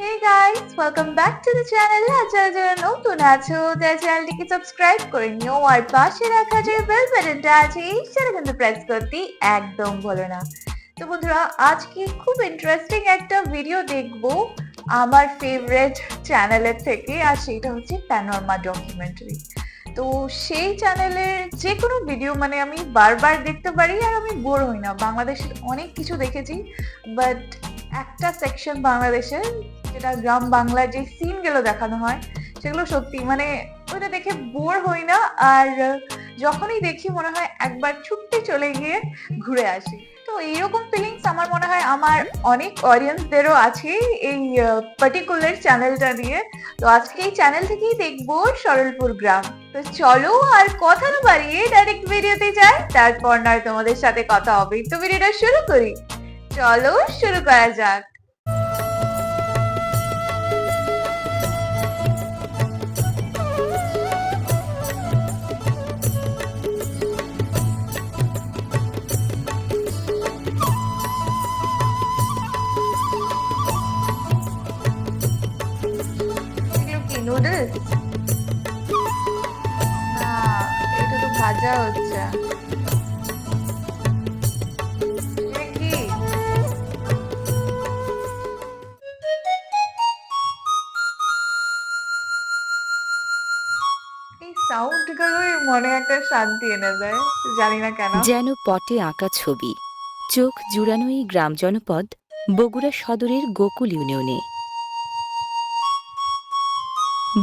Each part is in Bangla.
Hey guys welcome back to the channel আর যারা নতুন আছো তারা চ্যানেলটিকে সাবস্ক্রাইব করে নিও, আর পাশে রাখা যে বেল বাটনটা আছে, সেটা কিন্তু প্রেস করতে একদম ভুলো না। তো বন্ধুরা, আজকে খুব ইন্টারেস্টিং একটা ভিডিও দেখব আমার ফেভারিট চ্যানেলের থেকে, আর সেটা হচ্ছে প্যানোরমা ডকুমেন্টারি তো সেই চ্যানেলের যে কোনো ভিডিও মানে আমি বারবার দেখতে পারি আর আমি বোর হই না। বাংলাদেশের অনেক কিছু দেখেছি বাট একটা সেকশন বাংলাদেশের যেটা গ্রাম বাংলার যে সিনগুলো দেখানো হয়, সেগুলো সত্যি মানে ওইটা দেখে বোর হই না। আর যখনই দেখি, মনে হয় একবার ছুটতে চলে গিয়ে ঘুরে আসি। তো এইরকম ফিলিংস আমার মনে হয় আমার অনেক অডিয়েন্সদেরও আছে এই পার্টিকুলার চ্যানেলটা নিয়ে। তো আজকে এই চ্যানেল থেকেই দেখব সরলপুর গ্রাম। তো চলো আর কথা না বাড়িয়ে ডাইরেক্ট ভিডিওতে যাই। তারপর নয় তোমাদের সাথে কথা হবে। তো ভিডিওটা শুরু করি। চলো শুরু করা যাক। হচ্ছে। যেন পটে আঁকা ছবি। চোখ জুড়ানো এই গ্রাম জনপদ, বগুড়া সদরের গোকুল ইউনিয়নে।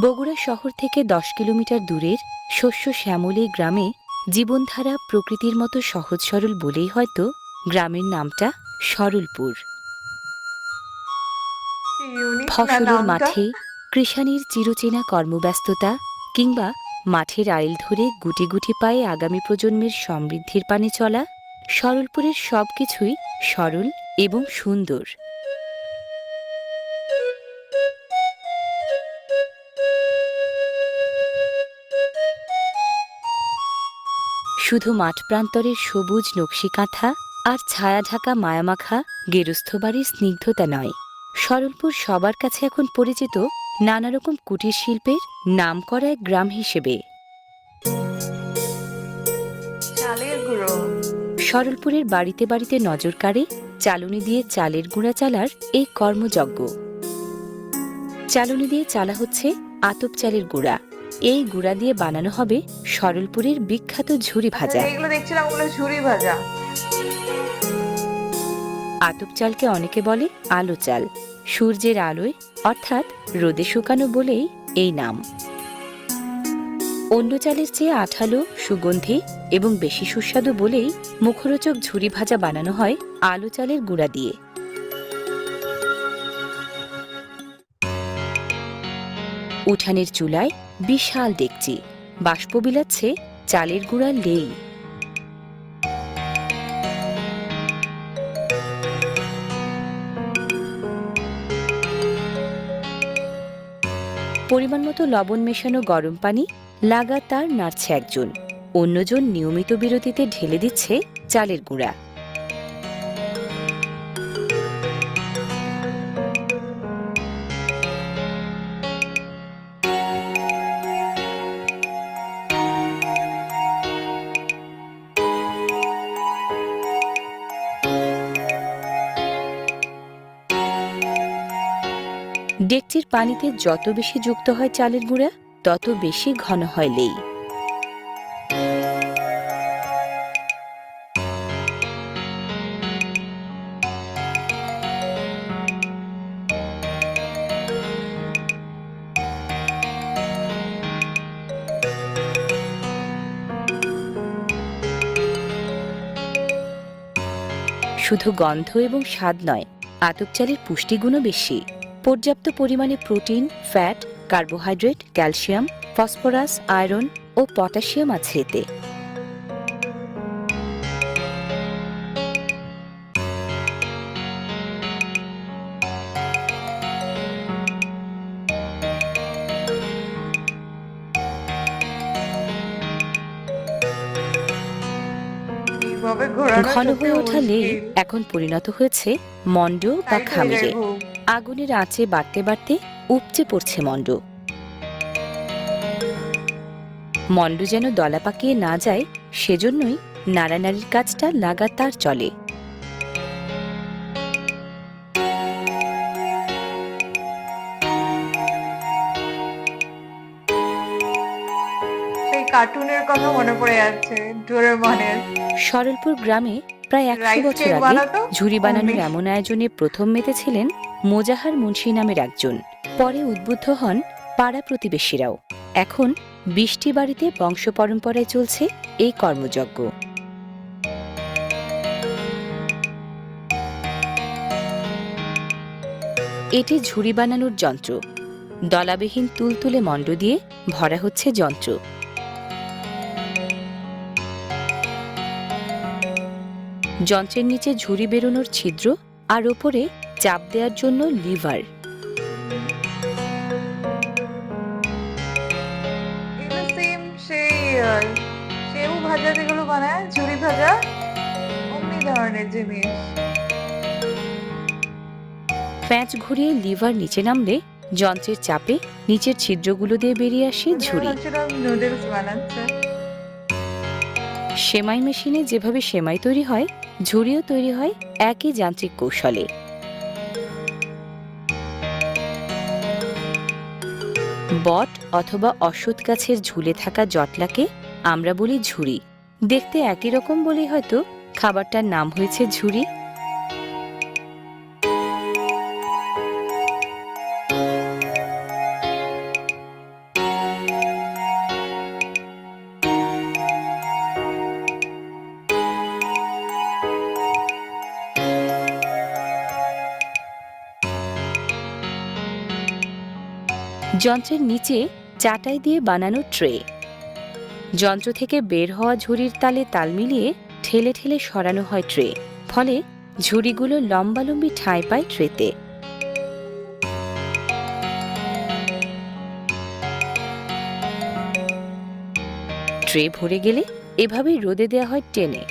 বগুড়া শহর থেকে দশ কিলোমিটার দূরের শস্য শ্যামল গ্রামে জীবনধারা প্রকৃতির মতো সহজ সরল বলেই হয়তো গ্রামের নামটা সরলপুর। ফসলের মাঠে কৃষানির চিরচেনা কর্মব্যস্ততা কিংবা মাঠের আইল ধরে গুটি গুটি পায়ে আগামী প্রজন্মের সমৃদ্ধির পানে চলা সরলপুরের সবকিছুই সরল এবং সুন্দর। শুধু মাঠ প্রান্তরের সবুজ নকশি কাঁথা আর ছায়া ঢাকা মায়ামাখা গেরস্থ বাড়ির স্নিগ্ধতা নয়। সরলপুর সবার কাছে এখন পরিচিত নানা রকম কুটির শিল্পের নামকরা এক গ্রাম হিসেবে। সরলপুরের বাড়িতে বাড়িতে নজর কাড়ে চালুনি দিয়ে চালের গুঁড়া চালার এই কর্মযজ্ঞ। চালুনি দিয়ে চালা হচ্ছে আতপ চালের গুঁড়া। এই গুঁড়া দিয়ে বানানো হবে সরলপুরের বিখ্যাত ঝুরি ভাজা। এগুলো দেখছিলাম ওগুলো ঝুরি ভাজা। আতপ চালকে অনেকে বলে আলো চাল। সূর্যের আলোয় অর্থাৎ রোদে শুকানো বলেই এই নাম। অন্য চালের চেয়ে আঠালো সুগন্ধি এবং বেশি সুস্বাদু বলেই মুখরোচক ঝুরি ভাজা বানানো হয় আলো চালের গুঁড়া দিয়ে। উঠানের চুলায় বিশাল ডেকচি বাষ্প বিলাচ্ছে চালের গুঁড়া লেই। পরিমাণ মতো লবণ মেশানো গরম পানি লাগাতার নাড়ছে একজন। অন্যজন নিয়মিত বিরতিতে ঢেলে দিচ্ছে চালের গুঁড়া। পানিতে যত বেশি যুক্ত হয় চালের গুঁড়া, তত বেশি ঘন হয় লেই। শুধু গন্ধ এবং স্বাদ নয়, আতপ চালের পুষ্টিগুণও বেশি। পর্যাপ্ত পরিমাণে protein fat carbohydrate calcium phosphorus iron ও পটাশিয়াম আছে এতে। ঘন হয়ে ওঠা লেই এখন পরিণত হয়েছে মন্ড বা খামিরে। আগুনের আঁচে বাড়তে বাড়তে উপচে পড়ছে মণ্ড মণ্ড যেন দলা পাকিয়ে না যায় সেজন্যই নাড়ানাড়ির কাজটা লাগাতার চলে। কার্টুনের কথা মনে পড়ে যাচ্ছে ডোরেমনের সরলপুর গ্রামে প্রায় একশো বছর আগে ঝুড়ি বানানোর এমন আয়োজনে প্রথম মেতেছিলেন মোজাহার মুন্সি নামের একজন। পরে উদ্বুদ্ধ হন পাড়া প্রতিবেশীরাও। এখন বৃষ্টি বাড়িতে বংশ পরম্পরায় চলছে এই কর্মযজ্ঞ। এটি ঝুড়ি বানানোর যন্ত্র। দলাবিহীন তুলতুলে মণ্ড দিয়ে ভরা হচ্ছে যন্ত্র। যন্ত্রের নিচে ঝুড়ি বেরোনোর ছিদ্র আর ওপরে চাপ দেওয়ার জন্য লিভার। সেম সেই সেউ ভাজা যেগুলো বানায় ঝুরি ভাজা অমনি ধরনের জিনিস। প্যাঁচ ঘুরিয়ে লিভার নিচে নামলে যন্ত্রের চাপে নিচের ছিদ্রগুলো দিয়ে বেরিয়ে আসে ঝুড়ি নুডলস বানাচ্ছে। সেমাই মেশিনে যেভাবে সেমাই তৈরি হয় ঝুড়িও তৈরি হয় একই যান্ত্রিক কৌশলে। বট অথবা অশ্বত গাছের ঝুলে থাকা জটলাকে আমরা বলি ঝুড়ি। দেখতে একই রকম বলেই হয়তো খাবারটার নাম হয়েছে ঝুড়ি। যন্ত্রের নিচে চাটাই দিয়ে বানানো ট্রে। যন্ত্র থেকে বের হওয়া ঝুড়ির তালে তাল মিলিয়ে ঠেলে ঠেলে সরানো হয় ট্রে, ফলে ঝুড়িগুলো লম্বালম্বি ঠাঁই পায় ট্রেতে। ট্রে ভরে গেলে এভাবেই রোদে দেওয়া হয় টেনে।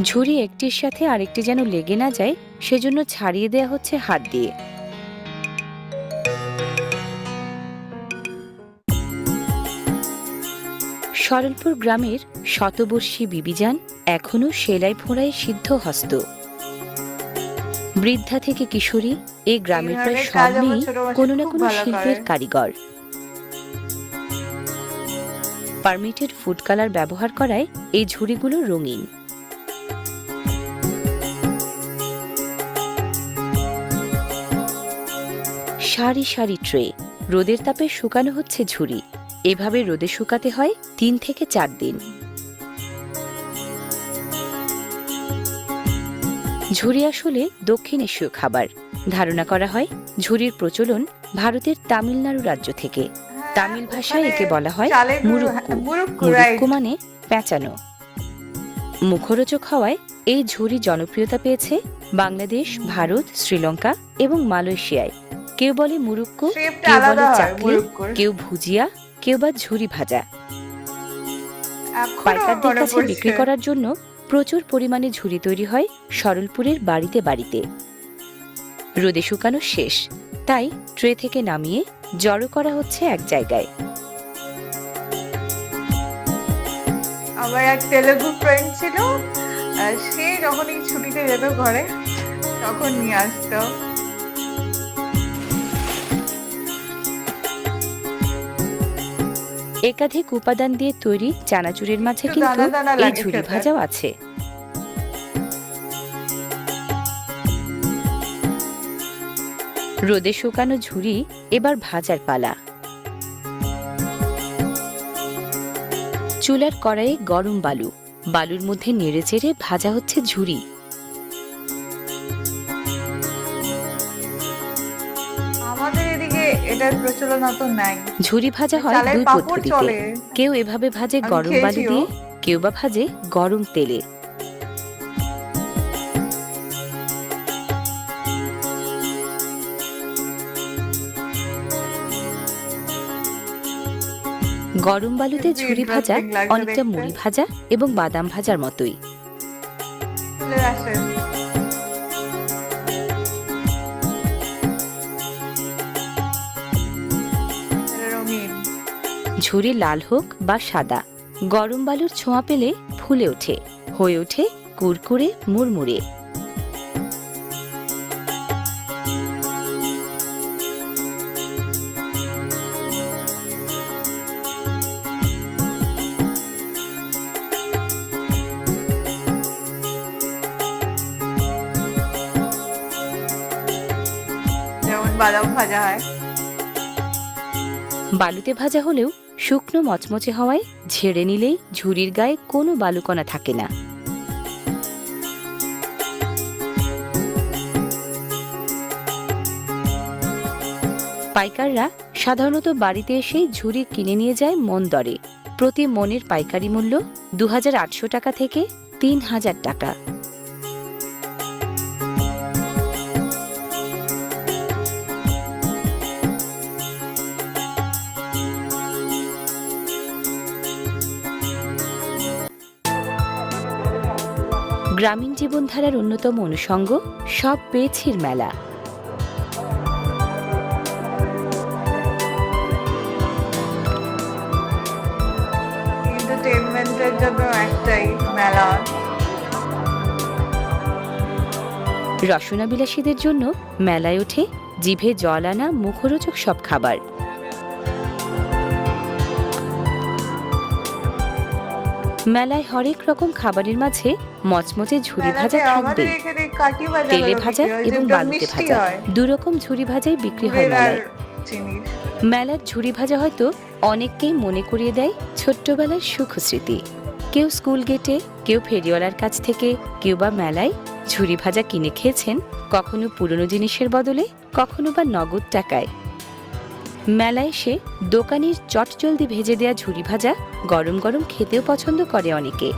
ঝুড়ি একটির সাথে আরেকটি যেন লেগে না যায় সেজন্য ছাড়িয়ে দেয়া হচ্ছে হাত দিয়ে। সরলপুর গ্রামের শতবর্ষী বিবিজান এখনও সেলাই ফোড়ায় সিদ্ধ হস্ত। বৃদ্ধা থেকে কিশোরী এই গ্রামের প্রায় সব কোনো না কোনো শিল্পের কারিগর। পারমিটেড ফুড কালার ব্যবহার করায় এই ঝুড়িগুলো রঙিন। সারি সারি ট্রে। রোদের তাপে শুকানো হচ্ছে ঝুড়ি। এভাবে রোদে শুকাতে হয় তিন থেকে চার দিন। ঝুড়ি আসলে দক্ষিণ এশীয় খাবার। ধারণা করা হয় ঝুড়ির প্রচলন ভারতের তামিলনাড়ু রাজ্য থেকে। তামিল ভাষায় একে বলা হয়. মুরুক্কু। মানে পেঁচানো মুখরোচক হওয়ায় এই ঝুড়ি জনপ্রিয়তা পেয়েছে বাংলাদেশ ভারত শ্রীলঙ্কা এবং মালয়েশিয়ায়। কেউ বলে মুরুক্কু কেউ বলে চাকলি কেউ ভুজিয়া কেউ বা ঝুরি ভাজা। পাইকারদের কাছে বিক্রি করার জন্য প্রচুর পরিমাণে ঝুড়ি তৈরি হয় সরলপুরের বাড়িতে বাড়িতে। রোদে শুকানো শেষ তাই ট্রে থেকে নামিয়ে জড়ো করা হচ্ছে এক জায়গায়। আমার এক তেলেগু ফ্রেন্ড ছিল সে যখন এই ছুটিতে যেত ঘরে তখন নিয়ে আসতো। একাধিক উপাদান দিয়ে তৈরি চানাচুরের মাঝে কিন্তু এই ঝুড়ি ভাজাও আছে। রোদে শুকানো ঝুড়ি এবার ভাজার পালা। চুলার কড়াইয়ে গরম বালু। বালুর মধ্যে নেড়ে চেড়ে ভাজা হচ্ছে ঝুড়ি এটার প্রচলন অত নাই। ঝুরি ভাজা হয় চালের দুই পাঁপড় পদ্ধতিতে। চলে। কেউ এভাবে ভাজে আমি গরম বালু খেয়েছিও। দিয়ে কেউ বা ভাজে গরম তেলে। গরম বালুতে ঝুরি ভাজা অনেকটা মুড়ি ভাজা এবং বাদাম ভাজার মতোই। ঝুরি লাল হোক বা সাদা গরম বালুর ছোঁয়া পেলে ফুলে ওঠে হয়ে ওঠে কুরকুরে মুড়মুড়ে। যেমন বাদাম ভাজা হয়। বালুতে ভাজা হলেও শুকনো মচমচে হওয়ায় ঝেড়ে নিলেই ঝুরির গায়ে কোনো বালুকণা থাকে না। পাইকাররা সাধারণত বাড়িতে এসেই ঝুড়ি কিনে নিয়ে যায় মন দরে। প্রতি মনের পাইকারি মূল্য দু হাজার আটশো টাকা থেকে তিন হাজার টাকা। গ্রামীণ জীবনধারার অন্যতম অনুষঙ্গ সব পেয়েছির মেলা। এন্টারটেনমেন্টের জন্য একটাই মেলা। রসনাবিলাসীদের জন্য মেলায় ওঠে জিভে জল আনা মুখরোচক সব খাবার। মেলায় হরেক রকম খাবারের মাঝে মচমচে ঝুরি ভাজা থাকবে। তেলে ভাজা এবং বালুতে ভাজা। দুরকম ঝুরি ভাজাই বিক্রি হয় মেলায়। মেলার ঝুরি ভাজা হয়তো অনেককেই মনে করিয়ে দেয় ছোট্টবেলার সুখ স্মৃতি কেউ স্কুল গেটে কেউ ফেরিওয়ালার কাছ থেকে কেউ বা মেলায় ঝুরি ভাজা কিনে খেয়েছেন কখনো পুরনো জিনিসের বদলে কখনো বা নগদ টাকায়। মেলায় সে দোকানির চটজলদি ভেজে দেয়া ঝুরি ভাজা গরম গরম খেতেও পছন্দ করে অনেকে।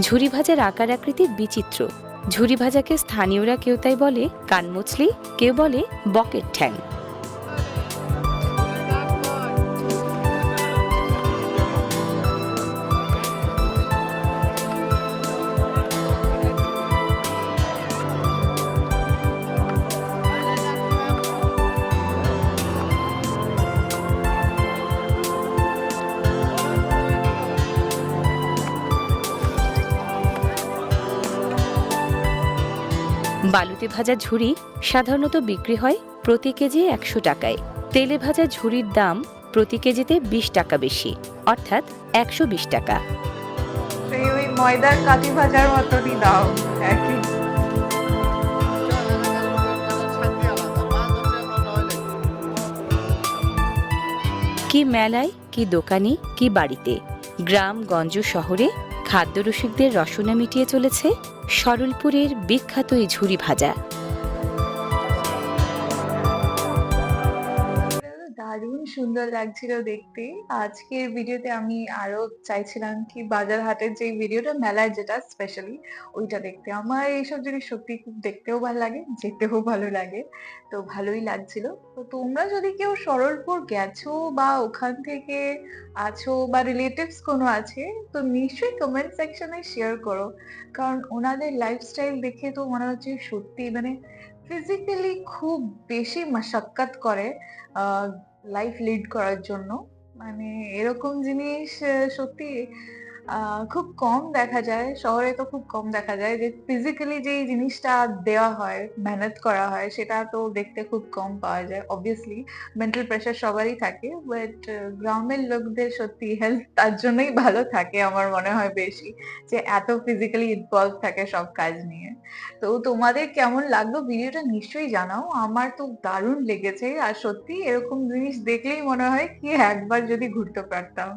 ঝুরি ভাজার আকার আকৃতি বিচিত্র ঝুরি ভাজাকে স্থানীয়রা কেউ তাই বলে কানমুচলি কেউ বলে বকেট ঠ্যাং বালুতে ভাজা ঝুড়ি সাধারণত বিক্রি হয় প্রতি কেজি একশো টাকায়। তেলে ভাজা ঝুড়ির দাম প্রতি কেজিতে বিশ টাকা বেশি অর্থাৎ একশো বিশ টাকা। সেই ওই ময়দার কাঠি ভাজার মতনই দাও একই। কি মেলায় কি দোকানে কি বাড়িতে? গ্রাম গঞ্জ শহরে খাদ্য রসিকদের রসনা মিটিয়ে চলেছে সরলপুরের বিখ্যাত এই ঝুরি ভাজা। সুন্দর লাগছিল দেখতে। আজকের ভিডিওতে আমি আরও চাইছিলাম কি বাজার হাটের যে ভিডিওটা মেলার যেটা স্পেশালি ওইটা দেখতে। আমার এইসব জিনিস সত্যি খুব দেখতেও ভালো লাগে, যেতেও ভালো লাগে। তো ভালোই লাগছিল। তো তোমরা যদি কেউ সরলপুর গেছো বা ওখান থেকে আছো বা রিলেটিভস কোনো আছে, তো নিশ্চয়ই কমেন্ট সেকশনে শেয়ার করো। কারণ ওনাদের লাইফস্টাইল দেখে তো মনে হচ্ছে সত্যি মানে ফিজিক্যালি খুব বেশি মাশাক্কাত করে। লাইফ লিড করার জন্য। মানে এরকম জিনিস সত্যি খুব কম দেখা যায়, শহরে তো খুব কম দেখা যায় যে ফিজিক্যালি যে জিনিসটা দেওয়া হয় মেহনত করা হয়, সেটা তো দেখতে খুব কম পাওয়া যায় অবভিয়াসলি মেন্টাল প্রেশার সবারই থাকে বাট গ্রামের লোকদের সত্যি হেলথ তার জন্যই ভালো থাকে আমার মনে হয় বেশি, যে এত ফিজিক্যালি ইনভলভ থাকে সব কাজ নিয়ে। তো তোমাদের কেমন লাগল? ভিডিওটা নিশ্চয়ই জানাও, আমার তো দারুণ লেগেছে, আর সত্যি এরকম জিনিস দেখলেই মনে হয় কি একবার যদি ঘুরতে পারতাম।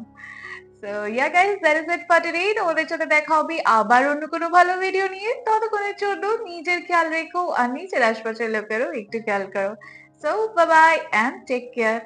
So yeah guys that is it for today তোমাদের সাথে দেখা হবে আবার অন্য কোনো ভালো ভিডিও নিয়ে। ততক্ষণের জন্য নিজের খেয়াল রেখো আর নিজের আশপাশের লোকেরও একটু খেয়াল করো। So bye bye and take care